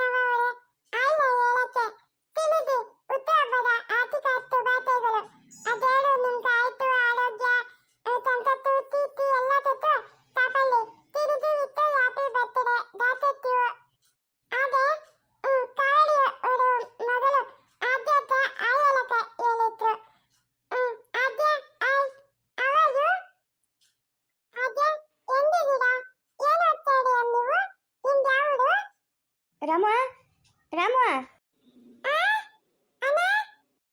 ん? ರಾಮ ರಾಮ.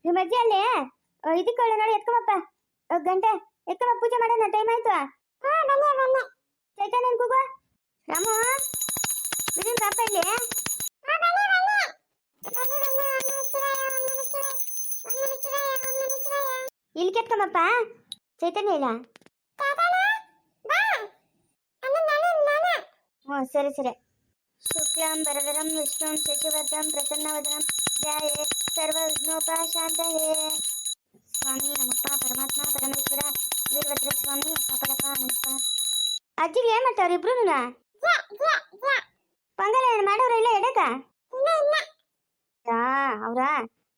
ನಿಮ್ಮ ಅಜ್ಜಿ ಅಲ್ಲಿ. ಇದಕ್ಕೆ ನೋಡಿ ಎತ್ಕೊಳಪ್ಪ ಗಂಟೆ. ಎತ್ಕೊಳ ಪೂಜೆ ಮಾಡೋಣ ಟೈಮ್ ಆಯ್ತು. ಚೈತನ್ಯ ಕೂಗು. ರಾಮು ಬಿಡಿನ್ ಪಾಪ ಇಲ್ಲಿ ಇಲ್ಲಿ ಕೆತ್ಕೊಂಬಪ್ಪ ಚೈತನ್ಯ ಇಲ್ಲ. ಹ್ಞೂ ಸರಿ ಸರಿ. ಶುಕ್ಲಾಂ ವರದರಂ ವಿಷ್ಣುಂ ಶಶಿವರ್ಧಂ ಪ್ರಸನ್ನವದನಂ ಧ್ಯಾಯೇ ಸರ್ವ ವಿಘ್ನೋಪಶಾಂತಯೇ ಸ್ವಾಮಿ ನಮಸ್ಕಾರ ಪರಮಾತ್ಮ ಪರಮೇಶ್ವರ ವೀರಭದ್ರ ಸ್ವಾಮಿ ಪಾಪಡಪ್ಪ ನಮಸ್ಕಾರ ಅಜ್ಜಿಗೆ ಏನ್ ಮಾಡ್ತಾವ್ರ ಇಬ್ರು ಪಂಗಲ ಏನ್ ಮಾಡೋರ ಇಲ್ಲ ಎಡಕ ಅವ್ರ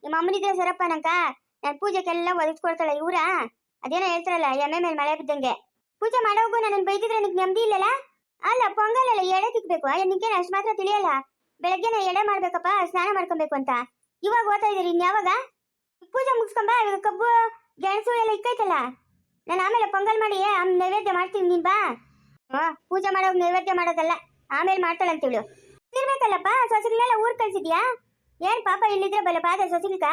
ನಿಮ್ಮ ಅಮ್ಮನಿದ್ರೆ ಸರಪ್ಪ ನಂಕ ನಾನು ಪೂಜೆಗೆಲ್ಲ ಒದಗಿಸ್ಕೊಡ್ತಾಳೆ ಇವ್ರ ಅದೇನೋ ಹೇಳ್ತಾರಲ್ಲ ಎಮ್ಮೆ ಮೇಲೆ ಮಳೆ ಬಿದ್ದಂಗೆ ಪೂಜೆ ಮಾಡೋಗು ನನ್ನ ಬೈದಿದ್ರೆ ನಿಂಗೆ ನೆಮ್ಮದಿ ಇಲ್ಲಲ್ಲ ಅಲ್ಲ ಪೊಂಗಲ್ ಅಲ್ಲ ಎಡೆ ತಿಕ್ಬೇಕು. ನಿಂಗೇನು ಅಷ್ಟು ಮಾತ್ರ ತಿಳಿಯಲ್ಲ? ಬೆಳಗ್ಗೆನ ಎಡೆ ಮಾಡ್ಬೇಕಪ್ಪ, ಸ್ನಾನ ಮಾಡ್ಕೊಬೇಕು ಅಂತ. ಇವಾಗ ಓದ್ತಾ ಇದ್ದೀರಿ ಇನ್ಯಾವಾಗ ಪೂಜೆ ಮುಗಿಸ್ಕೊಂಬ, ಇವಾಗ ಕಬ್ಬು, ಗೆಣಸು ಎಲ್ಲ ಇಕ್ಕೈತಲ್ಲ? ನಾನು ಆಮೇಲೆ ಪೊಂಗಲ್ ಮಾಡಿ ನೈವೇದ್ಯ ಮಾಡ್ತೀನಿ, ನೀನ್ ಬಾ. ಹಾ ಪೂಜೆ ಮಾಡೋ ನೈವೇದ್ಯ ಮಾಡೋದಲ್ಲ, ಆಮೇಲೆ ಮಾಡ್ತಾಳೆ ಅಂತೇಳು ಇರ್ಬೇಕಲ್ಲಪ್ಪ, ಸೊಸೆಗಳೆಲ್ಲ ಊರ್ ಕಳ್ಸಿದ್ಯಾ? ಏನ್ ಪಾಪ ಇಲ್ಲಿದ್ರೆ ಬಲ್ಲ ಪಾದ ಸೊಸೆಗ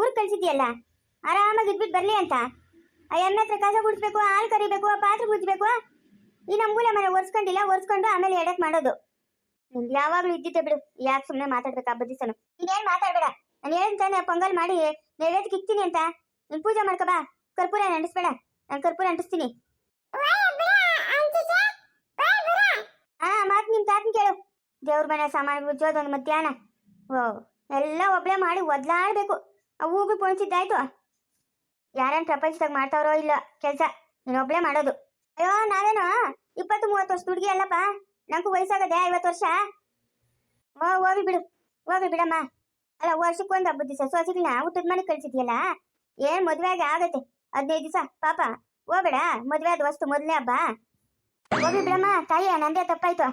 ಊರ್ ಕಳ್ಸಿದ್ಯಲ್ಲ? ಆರಾಮಾಗಿ ಇದ್ಬಿಟ್ಟು ಬರ್ಲಿ ಅಂತ. ಆ ಎಮ್ಮೆ ಹತ್ರ ಕಸ ಗುಡಿಸ್ಬೇಕು, ಹಾಲು ಕರಿಬೇಕು, ಪಾತ್ರೆ ಗುಜ್ಬೇಕು ಈ ನಮ್ಗೂ ಮನೆ ಒರ್ಸ್ಕೊಂಡಿಲ್ಲ, ಒರ್ಸ್ಕೊಂಡು ಆಮೇಲೆ ಎಡಕ್ ಮಾಡೋದು. ನಿಮ್ಗೆ ಯಾವಾಗ್ಲೂ ಇದ್ದಿದ್ದೆ ಬಿಡು. ಯಾಕೆ ಸುಮ್ಮನೆ ಮಾತಾಡ್ಬೇಕು ಹಬ್ಬದ ದಿವಸನು ನೀನೇನ್ ಮಾತಾಡ್ಬೇಡ. ನಾನು ಹೇಳ್ತಾನೆ ಪೊಂಗಲ್ ಮಾಡಿ. ನೈವೇದ್ಯಕ್ಕೆ ಇಕ್ತೀನಿ ಅಂತ. ನೀನ್ ಪೂಜೆ ಮಾಡ್ಕೊ ಬಾ. ಕರ್ಪೂರ ಅಂಟಿಸ್ಬೇಡ ನಾನು ಕರ್ಪೂರ ಅಂಟಿಸ್ತೀನಿ ಹಾ, ಮಾತು ನಿಮ್ ತಾತನ್ ಕೇಳು. ದೇವ್ರ ಮನೆ ಸಾಮಾನು ಒಂದ್ ಮಧ್ಯಾಹ್ನ. ಓ, ಎಲ್ಲ ಒಬ್ಳೆ ಮಾಡಿ ಒದ್ಲಾಡ್ಬೇಕು. ಅವು ಹೋಗಿ ಪೋಣಿಸಿದ್ದಾಯ್ತು. ಯಾರೇನ್ ಪ್ರಪಂಚದಾಗ ಮಾಡ್ತಾವ್ರೋ ಇಲ್ಲ ಕೆಲಸ ಒಬ್ಳೆ ಮಾಡೋದು. ಅಯ್ಯೋ ನಾವೇನು ಇಪ್ಪತ್ತು, ಮೂವತ್ತು ವರ್ಷ ಹುಡುಗಿ ಅಲ್ಲಪ್ಪ. ನಂಗೂ ವಯಸ್ಸಾಗದೆ ಐವತ್ತು ವರ್ಷ. ಓ ಹೋಗಿ ಬಿಡು. ಹೋಗಿ ಬಿಡಮ್ಮ. ಅಲ್ಲ, ವರ್ಷಕ್ಕೊಂದು ಹಬ್ಬದ ದಿವಸ ಸೊಸೆಗಳನ್ನ ಊಟದ ಮನೆ ಕಳ್ಸಿದ್ಯಲ್ಲ? ಏನ್ ಮದ್ವೆ ಆಗಿ ಆಗತ್ತೆ? ಹದಿನೈದು ದಿವಸ. ಪಾಪ, ಹೋಗ್ಬೇಡ. ಮದ್ವೆ ಆದ ವಸ್ತು ಮೊದಲನೇ ಹಬ್ಬ. ಹೋಗಿ ಬಿಡಮ್ಮ. ತಾಯಿ, ನಂದೇ ತಪ್ಪಾಯ್ತು.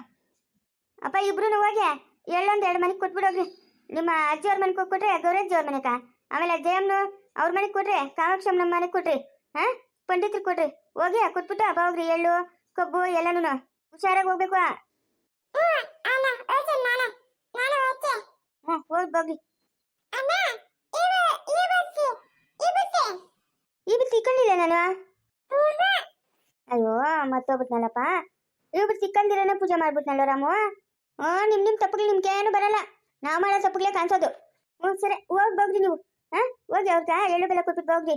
ಅಪ್ಪ ಇಬ್ರು ಹೋಗಿ ಎಳ್ಳೊಂದು ಎರಡು ಮನೆಗೆ ಕೊಟ್ಬಿಡೋಗ್ರಿ ನಿಮ್ಮ ಅಜ್ಜಿಯವ್ರ ಮನೆಗೆ ಕೊಟ್ಬಿಟ್ರೆ ಗೌರಜ್ಜಿಯವ್ರ ಮನೆಗ? ಆಮೇಲೆ ಜಯಮ್ನು ಅವ್ರ ಮನೆಗೆ ಕೊಟ್ರಿ ಕಾಮಾಕ್ಷಮ್ಮ ನಮ್ಮ ಮನೆಗೆ ಕೊಟ್ರಿ. ಹಾ? ಪಂಡಿತ್ರು ಕೊಟ್ರಿ ಹೋಗಿ ಕೊಟ್ಬಿಟ್ಟು ಹಬ್ಬ ಹೋಗ್ರಿ ಎಳ್ಳು ಕಬ್ಬು ಎಲ್ಲನೂ ಹುಷಾರಾಗಿ ಹೋಗ್ಬೇಕು. ಹ್ಞೂ ಹೋಗಿ ಹೋಗ್ರಿ ಈ ಬಿಟ್ಟು ತಿಕ್ಕೊಂಡಿಲ್ಲ ನಾನು. ಅಯ್ಯೋ ಮತ್ತೋಗ್ಬಿಟ್ನಲ್ಲಪ್ಪ ಇವ್ರು ಬಿಟ್ಟು ತಿಕ್ಕಂದಿರನೇ ಪೂಜೆ ಮಾಡ್ಬಿಟ್ನಲ್ಲ ರಾಮು. ಹ್ಞೂ ನಿಮ್ ನಿಮ್ ತಪ್ಪುಗಳು ನಿಮ್ಗೆ ಏನು ಬರಲ್ಲ. ನಾವು ಮಾಡೋ ತಪ್ಪಗಳೇ ಕಾಣಿಸೋದು. ಹ್ಞೂ ಸರಿ ಹೋಗಿ ಹೋಗ್ರಿ ನೀವು. ಹಾ ಹೋಗಿ ಅವ್ರ ಎಳ್ಳು ಬೆಲ್ಲ ಕೊಟ್ಬಿಟ್ಟು ಹೋಗ್ರಿ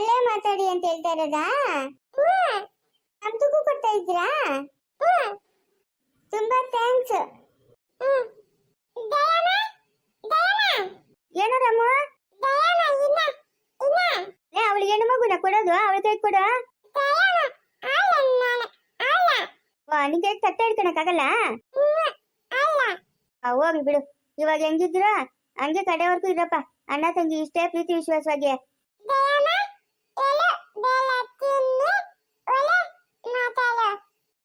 ಒಳ್ಳೆ ಮಾತಾಡಿ ಅಂತ ಹೇಳ್ತಾ ಇರೋದಾ? ನಮ್ದಕ್ಕೂ ಕೊಡ್ತಾ ಇದ್ದೀರಾ? ತುಂಬಾ ಥ್ಯಾಂಕ್ಸ್ ಏನೋ ರಾಮು? ಲೇ ಅವಳಿಗೆ ಹೆಣ್ಣು ಮಗುನ ಕೊಡೋದು? ಅವಳ ಕೈ ಕೊಡ? ವಾ, ನಿಂಗೆ ತಟ್ಟೆ ಹಿಡ್ಕೊಳಕ್ಕಾಗಲ್ಲ? ಹೋಗ್ಲಿ ಬಿಡು. ಇವಾಗ ಹೆಂಗಿದ್ರು, ಹಂಗೆ ಕಡೆವರೆಗೂ ಇರಪ್ಪ. ಅಣ್ಣ ತಂಗಿ ಇಷ್ಟೇ ಪ್ರೀತಿ ವಿಶ್ವಾಸವಾಗಿ.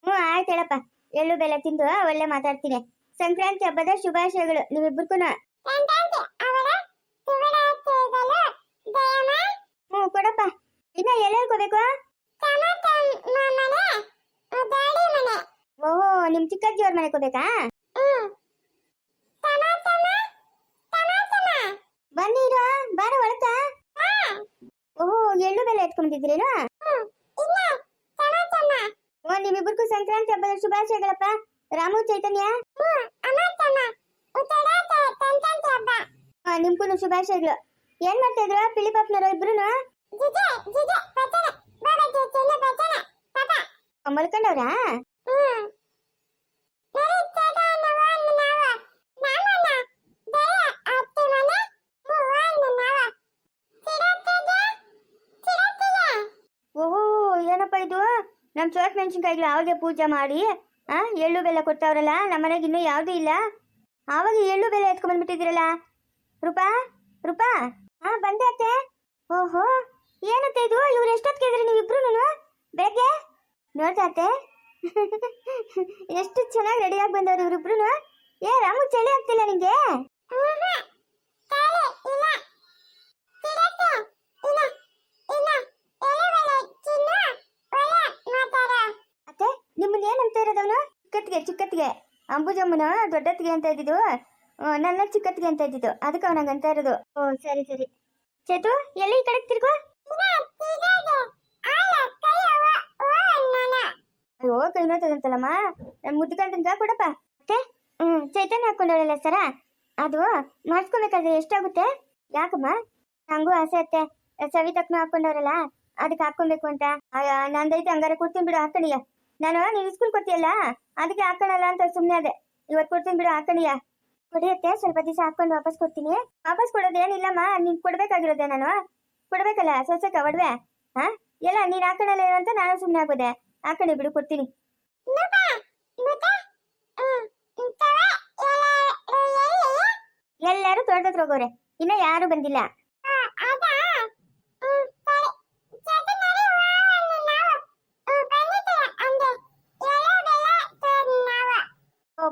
ಹ್ಞೂ ಆಯ್ತು ಹೇಳಪ್ಪ. ಎಳ್ಳು ಬೆಲ್ಲ ತಿಂದು ಒಳ್ಳೆ ಮಾತಾಡ್ತೀನಿ. ಸಂಕ್ರಾಂತಿ ಹಬ್ಬದ ಶುಭಾಶಯಗಳು ನೀವಿಬ್ಬರಿಗೂ ಹ್ಞೂ ಕೊಡಪ್ಪ. ಇನ್ನ ಎಲ್ಲೆಲ್ಕೋಬೇಕು ಓಹೋ ನಿಮ್ ಚಿಕ್ಕಜ್ಜಿ ಅವ್ರ ಮನೆಗೆ ಹೋಗ್ಬೇಕಾ? ಬನ್ನಿರ ಬಾರ ಒಳಕ ಎಳ್ಳು ಬೆಲ್ಲ ಎತ್ಕೊಂಡ್ಬಂದಿದ್ರೇನು ಓ ನಿಮ್ಮಿಬ್ಬರಿಗೂ ಸಂಕ್ರಾಂತಿ ಹಬ್ಬದ ಶುಭಾಶಯಗಳಪ್ಪ. ರಾಮು ಚೈತನ್ಯ? ನಿಮ್ಗೂ ಶುಭಾಶಯಗಳು. ಏನ್ ಮಾಡ್ತಾ ಇದ್ರು ಪಿಲಿಪಾಪ್ನವರು ಇಬ್ರು ಮಲ್ಕೊಂಡವ್ರಾ? ನಮ್ ಚೋಟ್ ಮೆಣಸಿನ್ಕಾಯಿಗಳು ಅವಾಗೆ ಪೂಜೆ ಮಾಡಿ, ಆ, ಎಳ್ಳು ಬೆಲ್ಲ ಕೊಡ್ತಾವ್ರಲ್ಲ ನಮ್ಮ ಮನೆಗೆ ಇನ್ನೂ ಯಾವುದೂ ಇಲ್ಲ. ಆವಾಗ ಎಳ್ಳು ಬೆಲ್ಲ ಎತ್ಕೊಂಡ್ ಬಂದ್ಬಿಟ್ಟಿದ್ದೀರಲ್ಲ? ರೂಪಾ ರೂಪಾ ಹಾಂ ಅತ್ತೆ. ಓಹೋ, ಏನತ್ತೆ ಇದು? ಇವ್ರು ಎಷ್ಟೊತ್ತಿಗೆ ನಾನು ಬೆಳಗ್ಗೆ? ನೋಡ್ತಾ ಅತ್ತೆ. ಎಷ್ಟು ಚೆನ್ನಾಗಿ ರೆಡಿಯಾಗಿ ಬಂದವ್ರು ಇವ್ರಿಬ್ರು ಏ, ರಾಮು, ಚಳಿ ಆಗ್ತಿಲ್ಲ ನಿಂಗೆ? ನಿಮ್ಮನ್ನ ಏನಂತ ಇರೋದವನು ಚಿಕ್ಕತ್ತಿಗೆ ಚಿಕ್ಕತ್ತಿಗೆ. ಅಂಬುಜಮ್ಮನ ದೊಡ್ಡತ್ತಿಗೆ ಅಂತ ಇದ್ದಿದ್ದು. ನನ್ನ ಚಿಕ್ಕತ್ತಿಗೆ ಅಂತ ಇದ್ದಿದ್ದು. ಅದಕ್ಕೆ ಅವನಂಗ ಅಂತ ಇರೋದು. ಓ, ಸರಿ ಸರಿ. ಚೇತು, ಎಲ್ಲಿ ಈ ಕಡೆ ತಿರ್ಗು? ಅಯ್ಯೋ, ಕೈ ನೋತದಂತಲ್ಲಮ್ಮ ನಾನು ಮುದ್ದುಕಂತಂಗ ಕೊಡಪ್ಪ. ಮತ್ತೆ? ಹ್ಮ್, ಚೈತನ್ಯ ಹಾಕೊಂಡಿರಲ್ಲ ಸರ? ಅದು ಮಾಡಿಸ್ಕೊಬೇಕಾದ್ರೆ ಎಷ್ಟಾಗುತ್ತೆ? ಯಾಕಮ್ಮ? ನಂಗೂ ಆಸೆ ಅತ್ತೆ. ಸವಿತಕ್ನು ಹಾಕೊಂಡವ್ರಲ್ಲ ಅದಕ್ಕೆ ಹಾಕೊಬೇಕು ಅಂತ. ನಂದೈತೆ, ಹಂಗಾರೆ ಕೊಡ್ತೀನಿ ಬಿಡು ಹಾಕಣಿಯ ನಾನು ನೀನು ಸ್ಕೂಲ್ ಕೊಡ್ತೀಯಲ್ಲ? ಅದಕ್ಕೆ ಹಾಕೋಣಲ್ಲ ಅಂತ ಸುಮ್ಮನೆ ಅದೇ. ಇವತ್ತು ಕೊಡ್ತೀನಿ ಬಿಡು ಹಾಕಣಿಯ ಕೊಡಿಯತ್ತೆ ಸ್ವಲ್ಪ ದಿವಸ ಹಾಕೊಂಡು ವಾಪಸ್ ಕೊಡ್ತೀನಿ. ವಾಪಸ್ ಕೊಡೋದೇನಿಲ್ಲಮ್ಮ ನೀನ್ ಕೊಡ್ಬೇಕಾಗಿರೋದೆ ನಾನು? ಕೊಡ್ಬೇಕಲ್ಲ ಸಸ್ಯಕ್ಕೆ ಒಡವೆ? ಹಾ? ಎಲ್ಲ ನೀನು ಹಾಕಣಲ್ಲ ಏನು ಅಂತ ನಾನು ಸುಮ್ಮನೆ ಆಗೋದೆ. ಹಾಕಣಿ ಬಿಡು ಕೊಡ್ತೀನಿ. ಎಲ್ಲರೂ ತೋಟದ ಹೋಗೋರೆ ಇನ್ನ ಯಾರು ಬಂದಿಲ್ಲ.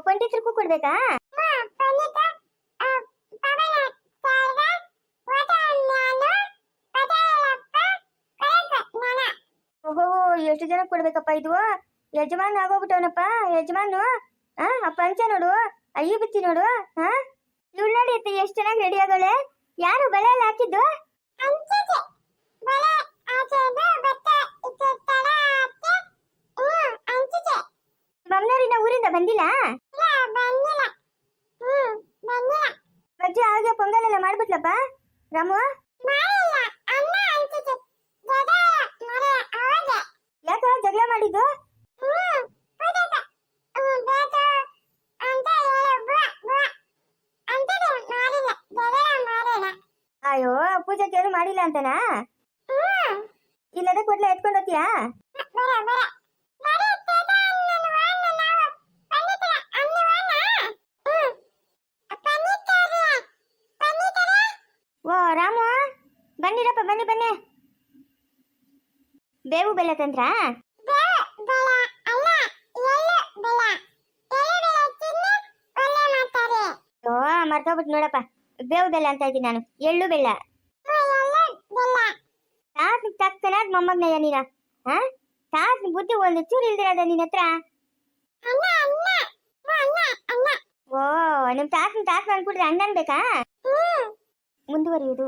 ಪಂಡಿತರಿಗೂ ಕೊಡ್ಬೇಕಾ? ಓಹೋ ಎಷ್ಟು ಜನ ಕೊಡ್ಬೇಕಪ್ಪ ಇದು? ಯಜಮಾನ್ ಆಗೋಗ್ಬಿಟ್ಟವನಪ್ಪ ಯಜಮಾನು. ಆ ಪಂಚ ನೋಡು ಅಯ್ಯ ಬಿತ್ತಿ ನೋಡು ಹಾ ಇವ್ ನೋಡಿ ಎಷ್ಟು ಚೆನ್ನಾಗಿ ರೆಡಿ ಆಗೋಳೆ ಯಾರು ಎಲ್ಲ ಹಾಕಿದ್ದು? ಬಂದಿಲ್ಲ? ಅಜ್ಜಿ ಹಾಗೆ ಪೊಂಗಲ್ ಎಲ್ಲ ಮಾಡ್ಬಿಟ್ಲಪ್ಪ? ರಾಮು? ಯಾಕ ಜಗಳ ಮಾಡಿದ್ದು? ಅಯ್ಯೋ ಪೂಜೆಗೆ ಏನು ಮಾಡಿಲ್ಲ ಅಂತನಾ? ಇಲ್ಲದೆ ಕೊಡ್ಲೆ ಎತ್ಕೊಂಡು ಓ ರಾಮು ಬನ್ನಿರಪ್ಪ ಬನ್ನಿ ಬನ್ನಿ. ಬೇವು ಬೆಲ್ಲ ತಂದ್ರ? ಓ ಮರ್ತೋಗ್ಬಿಟ್ಟು ನೋಡಪ್ಪ. ಬೇವು ಬೆಲ್ಲ ಅಂತ ಇದ್ದೀನಿ ನಾನು. ಎಳ್ಳು ಬೆಲ್ಲ. ತಾತ್ ತಕ್ಕನಾದ ಮೊಮ್ಮಗ್ನಯ್ಯ ನೀನ. ಹಾ ತಾತ್ ಬುದ್ಧಿ ಒಂದು ಚೂರು ಇಲ್ದಿರದ ನಿನ್ನ ಹತ್ರ. ಓ ನಿಮ್ ತಾತನ ತಾತ ಅನ್ಬಿಟ್ರೆ ಬೇಕಾ ಮುಂದುವರಿಯುವುದು.